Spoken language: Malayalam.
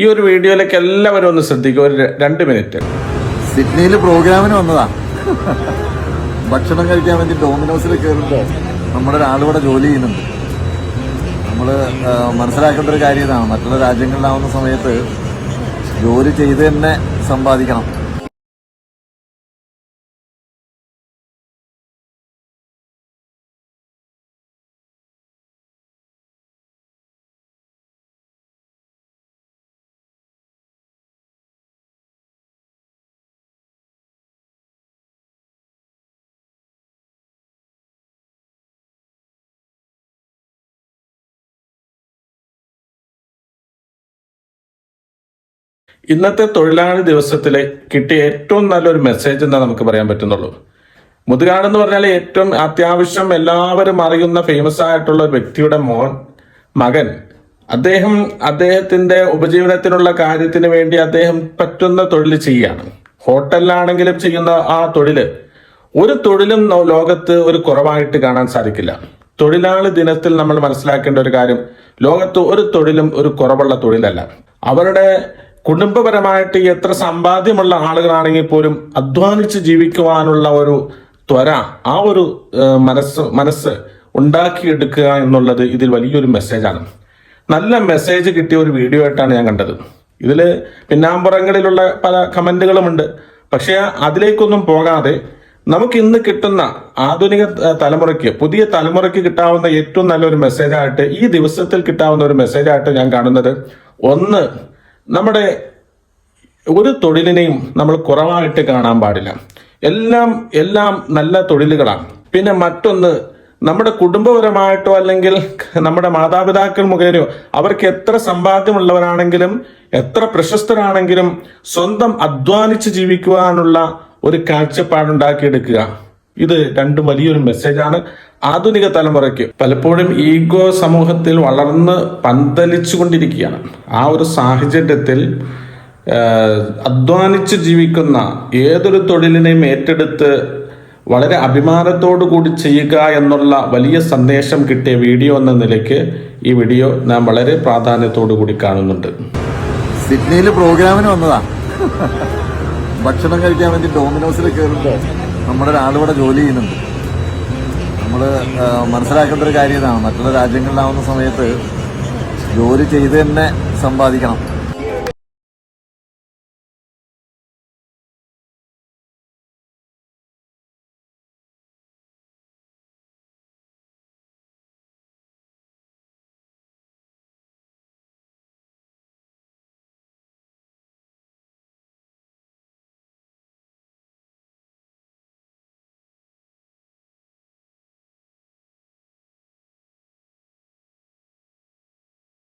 ഈ ഒരു വീഡിയോയിലേക്ക് എല്ലാവരും ഒന്ന് ശ്രദ്ധിക്കുക. ഒരു രണ്ട് മിനിറ്റ്. സിഡ്നിയിൽ പ്രോഗ്രാമിന് വന്നതാ. ഭക്ഷണം കഴിക്കാൻ വേണ്ടി ഡോമിനോസിൽ കയറുമ്പോൾ നമ്മുടെ ഒരാളിവിടെ ജോലി ചെയ്യുന്നുണ്ട്. നമ്മൾ മനസ്സിലാക്കേണ്ട ഒരു കാര്യം ഇതാണ്. മറ്റുള്ള രാജ്യങ്ങളിലാവുന്ന സമയത്ത് ജോലി ചെയ്ത് തന്നെ സമ്പാദിക്കണം. ഇന്നത്തെ തൊഴിലാളി ദിവസത്തിൽ കിട്ടിയ ഏറ്റവും നല്ലൊരു മെസ്സേജ് എന്നാ നമുക്ക് പറയാൻ പറ്റുന്നുള്ളൂ? മുതുകാട് എന്ന് പറഞ്ഞാൽ ഏറ്റവും അത്യാവശ്യം എല്ലാവരും അറിയുന്ന ഫേമസ് ആയിട്ടുള്ള ഒരു വ്യക്തിയുടെ മോൻ മകൻ. അദ്ദേഹം അദ്ദേഹത്തിന്റെ ഉപജീവനത്തിനുള്ള കാര്യത്തിന് വേണ്ടി അദ്ദേഹം പറ്റുന്ന തൊഴിൽ ചെയ്യാണ് ഹോട്ടലിലാണെങ്കിലും ചെയ്യുന്ന ആ തൊഴിൽ ഒരു തൊഴിലും ലോകത്ത് ഒരു കുറവായിട്ട് കാണാൻ സാധിക്കില്ല. തൊഴിലാളി ദിനത്തിൽ നമ്മൾ മനസ്സിലാക്കേണ്ട ഒരു കാര്യം ലോകത്ത് ഒരു തൊഴിലും ഒരു കുറവുള്ള തൊഴിലല്ല. അവരുടെ കുടുംബപരമായിട്ട് എത്ര സമ്പാദ്യമുള്ള ആളുകളാണെങ്കിൽ പോലും അധ്വാനിച്ച് ജീവിക്കുവാനുള്ള ഒരു ത്വര ആ ഒരു മനസ്സ് മനസ്സ് ഉണ്ടാക്കിയെടുക്കുക എന്നുള്ളത് ഇതിൽ വലിയൊരു മെസ്സേജാണ്. നല്ല മെസ്സേജ് കിട്ടിയ ഒരു വീഡിയോ ആയിട്ടാണ് ഞാൻ കണ്ടത്. ഇതിൽ പിന്നാമ്പുറങ്ങളിലുള്ള പല കമന്റുകളുമുണ്ട്. പക്ഷേ അതിലേക്കൊന്നും പോകാതെ നമുക്ക് ഇന്ന് കിട്ടുന്ന ആധുനിക തലമുറയ്ക്ക് പുതിയ തലമുറയ്ക്ക് കിട്ടാവുന്ന ഏറ്റവും നല്ലൊരു മെസ്സേജായിട്ട് ഈ ദിവസത്തിൽ കിട്ടാവുന്ന ഒരു മെസ്സേജായിട്ട് ഞാൻ കാണുന്നത് ഒന്ന് നമ്മുടെ ഒരു തൊഴിലിനെയും നമ്മൾ കുറവായിട്ട് കാണാൻ പാടില്ല. എല്ലാം എല്ലാം നല്ല തൊഴിലുകളാണ്. പിന്നെ മറ്റൊന്ന് നമ്മുടെ കുടുംബപരമായിട്ടോ അല്ലെങ്കിൽ നമ്മുടെ മാതാപിതാക്കൾ മുഖേനയോ അവർക്ക് എത്ര സമ്പാദ്യമുള്ളവരാണെങ്കിലും എത്ര പ്രശസ്തരാണെങ്കിലും സ്വന്തം അധ്വാനിച്ച് ജീവിക്കുവാനുള്ള ഒരു കാഴ്ചപ്പാടുണ്ടാക്കിയെടുക്കുക. ഇത് രണ്ടും വലിയൊരു മെസ്സേജാണ് ആധുനിക തലമുറയ്ക്ക് പലപ്പോഴും ഈഗോ സമൂഹത്തിൽ വളർന്ന് പന്തലിച്ചു കൊണ്ടിരിക്കുകയാണ് ആ ഒരു സാഹചര്യത്തിൽ അധ്വാനിച്ച് ജീവിക്കുന്ന ഏതൊരു തൊഴിലിനെയും ഏറ്റെടുത്ത് വളരെ അഭിമാനത്തോടു കൂടി ചെയ്യുക എന്നുള്ള വലിയ സന്ദേശം കിട്ടിയ വീഡിയോ എന്ന നിലയ്ക്ക് ഈ വീഡിയോ നാം വളരെ പ്രാധാന്യത്തോടു കൂടി കാണുന്നുണ്ട്. സിഡ്നിയിൽ പ്രോഗ്രാമിന് വന്നതാ. ഭക്ഷണം കഴിക്കാൻ വേണ്ടി ഡോമിനോസിൽ കയറുമ്പോൾ നമ്മുടെ ഒരാളിവിടെ ജോലി ചെയ്യുന്നുണ്ട്. നമ്മൾ മനസ്സിലാക്കേണ്ട ഒരു കാര്യം ഇതാണ്. മറ്റുള്ള രാജ്യങ്ങളിലാവുന്ന സമയത്ത് ജോലി ചെയ്ത് തന്നെ സമ്പാദിക്കണം.